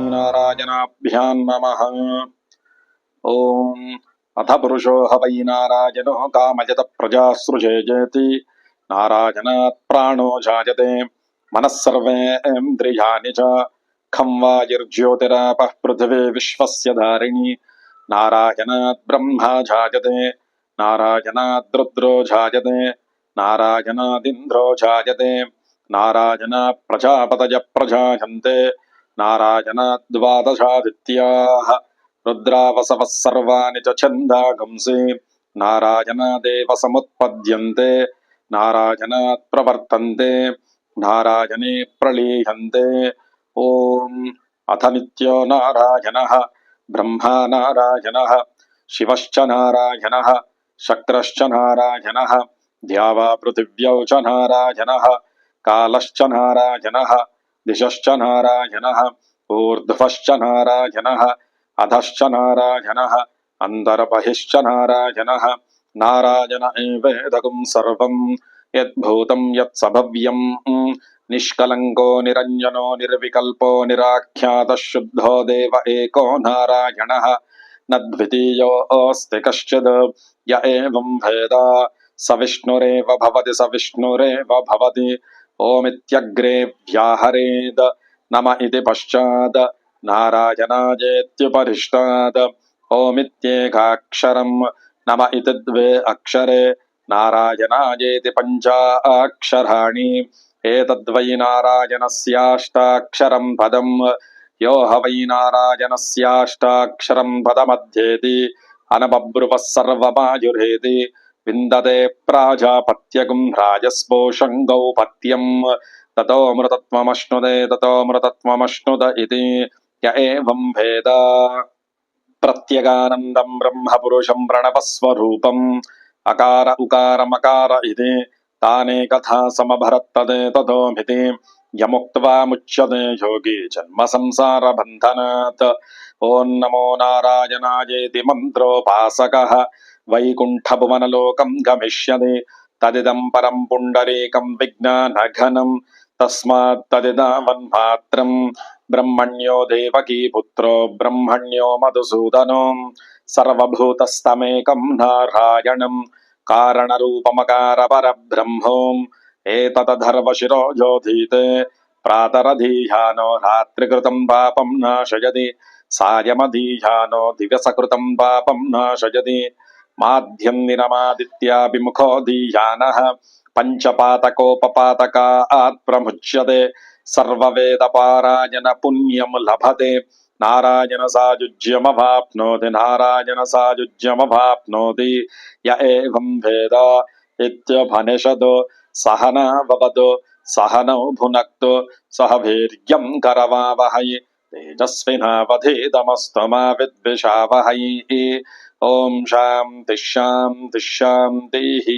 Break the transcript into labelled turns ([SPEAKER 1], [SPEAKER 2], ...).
[SPEAKER 1] లక్ష్మీనారాయణాభ్యాం నమ ఓం అథ పురుషో హై నారాయణ కామయత ప్రజాసృజేజేతి నారాయణాత్ ప్రాణో జాయతే మనస్సర్వేంద్రియాని చ ఖం వాయుర్జ్యోతిరాప పృథివీ విశ్వస్య ధారిణి నారాయణాత్ బ్రహ్మ జాయతే నారాయణాద్రుద్రో ఝాయతే నారాయణాదింద్రో ఝాయతే నారాయణ ప్రజాపతయ ప్రజాయంతే నారాయణద్వాదశాదిత్యా రుద్రావసవः సర్వాణి చ ఛందాగంసి నారాయణదేవ సముత్పద్యంతే నారాయణాత్ ప్రవర్తంతే నారాయణే ప్రళీయంతే. ఓం అథ నిత్యో నారాయణ బ్రహ్మా నారాయణ శివశ్చ నారాయణ शक्रश्च नारायणः द्यावा पृथिव्यौ च नारायणः, कालश्च नारायणः, दिशश्च नारायणः, ऊर्ध्वश्च नारायणः, अधश्च नारायणः, अन्तर्बहिश्च नारायणः, नारायण एवेदगुं सर्वं यद्भूतं यत्सभव्यं निष्कलङ्को निरञ्जनो निर्विकल्पो निराख्यातः शुद्धो देव एको नारायणः। न द्वितीयोऽस्ति कश्चिद्। य एवं वेद स विष्णुरेव भवति स विष्णुरेव भवति। ओमित्यग्रे व्याहरेद नम इति पश्चात्। नारायणाजेत्युपरिष्टात्। ओमित्येकाक्षरं नम इति द्वे अक्षरे। नारायणाजेति पञ्चाक्षराणि एतद्वै नारायणस्याष्टाक्षरं యో హవై నారాయణస్యాష్టాక్షరం పదమధ్యేది అనబబ్రువః సర్వమాయురేది విందదే ప్రాజాపత్యగం రాజస్పోషం గౌపత్యం తతో మృతత్వమశ్నుదే తతో మృతత్వమశ్నుద ఇది య ఏవం భేద. ప్రత్యగానందం బ్రహ్మపురుషం ప్రణవస్వరూపం. అకార ఉకారమకార ఇది. తానే కథా సమభరత్తదే తథోమితి. యముక్వాముచ్యతే యోగి జన్మ సంసార బంధనాత్. ఓం నమో నారాయణాయేతి మంత్రోపాసక. వైకుంఠభువనలోకం గమిష్యతి. తదిదం పరం పుండరీకం విజ్ఞానఘనం తస్మాత్తదిదావన్మాత్రం బ్రహ్మణ్యో దేవకీ పుత్రో బ్రహ్మణ్యో మధుసూదనో. సర్వభూతస్తమేకం నారాయణం. కారణరూపమకార పరబ్రహ్మోం एतदधर्वशिरो योधीते प्रातरधीयानो रात्रिकृतं पापं नाशयति सायमधीयानो दिवसकृतं पापं नाशयति। माध्यं निरमादित्याभिमुखो धीयानः पञ्चपातकोपपातकात् प्रमुच्यते सर्ववेदपारायण पुण्यं लभते। नारायण सायुज्यमवाप्नोति नारायण सायुज्यमवाप्नोति य एवं वेद सहना भवतु सहनौ भुनक्तु सह वीर्यं करवावहै तेजस्विनावधीतमस्तु मा विद्विषावहै ॐ शान्तिः शान्तिः शान्तिः